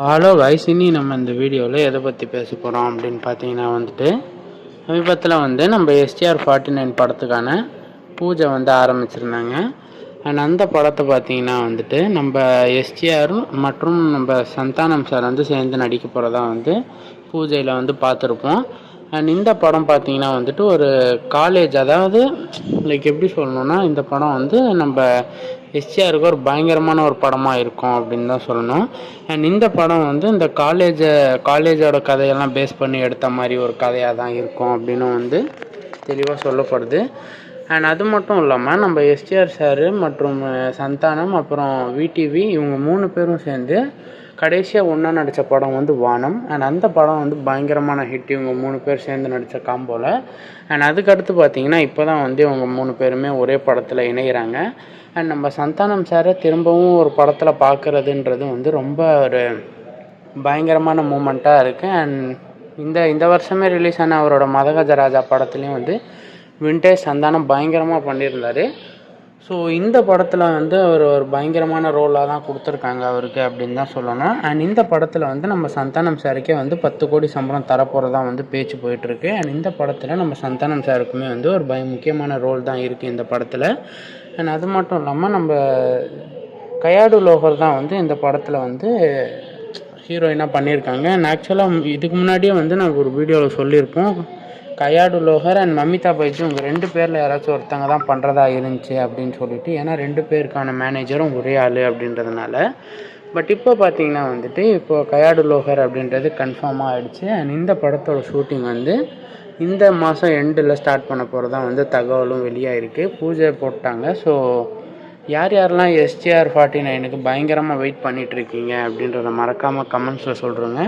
Hello guys இனி நம்ம இந்த வீடியோவில் எதை பற்றி பேச போகிறோம் அப்படின்னு பார்த்தீங்கன்னா வந்துட்டு சமீபத்தில் வந்து நம்ம எஸ்டிஆர் ஃபார்ட்டி நைன் படத்துக்கான பூஜை வந்து ஆரம்பிச்சிருந்தாங்க. அண்ட் அந்த படத்தை பார்த்தீங்கன்னா வந்துட்டு நம்ம எஸ்டிஆர் மற்றும் நம்ம சந்தானம் சார் வந்து சேர்ந்து நடிக்க போகிறதா வந்து பூஜையில் வந்து பார்த்துருப்போம் அண்ட் இந்த படம் பார்த்தீங்கன்னா வந்துட்டு ஒரு காலேஜ் அதாவது லைக் எப்படி சொல்லணும்னா இந்த படம் வந்து நம்ம எஸ்டிஆருக்கு ஒரு பயங்கரமான ஒரு படமாக இருக்கும் அப்படின்னு தான் சொல்லணும். அண்ட் இந்த படம் வந்து இந்த காலேஜை காலேஜோட கதையெல்லாம் பேஸ் பண்ணி எடுத்த மாதிரி ஒரு கதையாக தான் இருக்கும் அப்படின்னு வந்து தெளிவாக சொல்லப்படுது. அண்ட் அது மட்டும் இல்லாமல் நம்ம எஸ்டிஆர் சார் மற்றும் சந்தானம் அப்புறம் விடிவி இவங்க மூணு பேரும் சேர்ந்து கடைசியாக ஒன்றா நடித்த படம் வந்து வானம். அண்ட் அந்த படம் வந்து பயங்கரமான ஹிட் இவங்க மூணு பேர் சேர்ந்து நடித்த காம்போவில் அண்ட் அதுக்கடுத்து பார்த்தீங்கன்னா இப்போ தான் வந்து இவங்க மூணு பேருமே ஒரே படத்தில் இணைகிறாங்க அண்ட் நம்ம சந்தானம் சாரை திரும்பவும் ஒரு படத்தில் பார்க்குறதுன்றது வந்து ரொம்ப ஒரு பயங்கரமான மூமெண்ட்டாக இருக்குது அண்ட் இந்த இந்த வருஷமே ரிலீஸ் ஆன அவரோட மதகஜராஜா படத்துலேயும் வந்து விண்டேஜ் சந்தானம் பயங்கரமாக பண்ணியிருந்தார். ஸோ இந்த படத்தில் வந்து அவர் ஒரு பயங்கரமான ரோலாக தான் கொடுத்துருக்காங்க அவருக்கு அப்படின்னு தான் சொல்லணும். அண்ட் இந்த படத்தில் வந்து நம்ம சந்தானம் சாருக்கே வந்து பத்து கோடி சம்பளம் தரப்போகிறதா வந்து பேச்சு போயிட்டுருக்கு. அண்ட் இந்த படத்தில் நம்ம சந்தானம் சாருக்குமே வந்து ஒரு பய முக்கியமான ரோல் தான் இருக்குது இந்த படத்தில். அண்ட் அது மட்டும் இல்லாமல் நம்ம கயாடு லோகர் தான் வந்து இந்த படத்தில் வந்து ஹீரோயினாக பண்ணியிருக்காங்க. அண்ட் ஆக்சுவலாக இதுக்கு முன்னாடியே வந்து நாங்கள் ஒரு வீடியோவில் சொல்லியிருப்போம். கயாடு லோகர் அண்ட் மமிதா பைஜு உங்கள் ரெண்டு பேரில் யாராச்சும் ஒருத்தங்க தான் பண்ணுறதா இருந்துச்சு அப்படின்னு சொல்லிட்டு ஏன்னா ரெண்டு பேருக்கான மேனேஜரும் ஒரே ஆள் அப்படின்றதுனால. பட் இப்போ பார்த்தீங்கன்னா வந்துட்டு இப்போ கயாடு லோகர் அப்படின்றது கன்ஃபார்மாக ஆகிடுச்சு அண்ட் இந்த படத்தோட ஷூட்டிங் வந்து இந்த மாதம் எண்டில் ஸ்டார்ட் பண்ண போகிறதா வந்து தகவலும் வெளியாகிருக்கு பூஜை போட்டாங்க. ஸோ யார் யாரெல்லாம் எஸ்டிஆர் ஃபார்ட்டி நைனுக்கு பயங்கரமாக வெயிட் பண்ணிகிட்ருக்கீங்க அப்படின்றத மறக்காமல் கமெண்ட்ஸில் சொல்கிறேங்க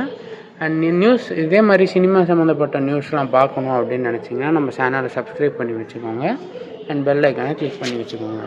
அண்ட் நியூஸ் இதே மாதிரி சினிமா சம்மந்தப்பட்ட நியூஸ்லாம் பார்க்கணும் அப்படின்னு நினச்சிங்கன்னா நம்ம சேனலை சப்ஸ்கிரைப் பண்ணி வச்சுக்கோங்க. அண்ட் பெல் ஐக்கானை கிளிக் பண்ணி வச்சுக்கோங்க.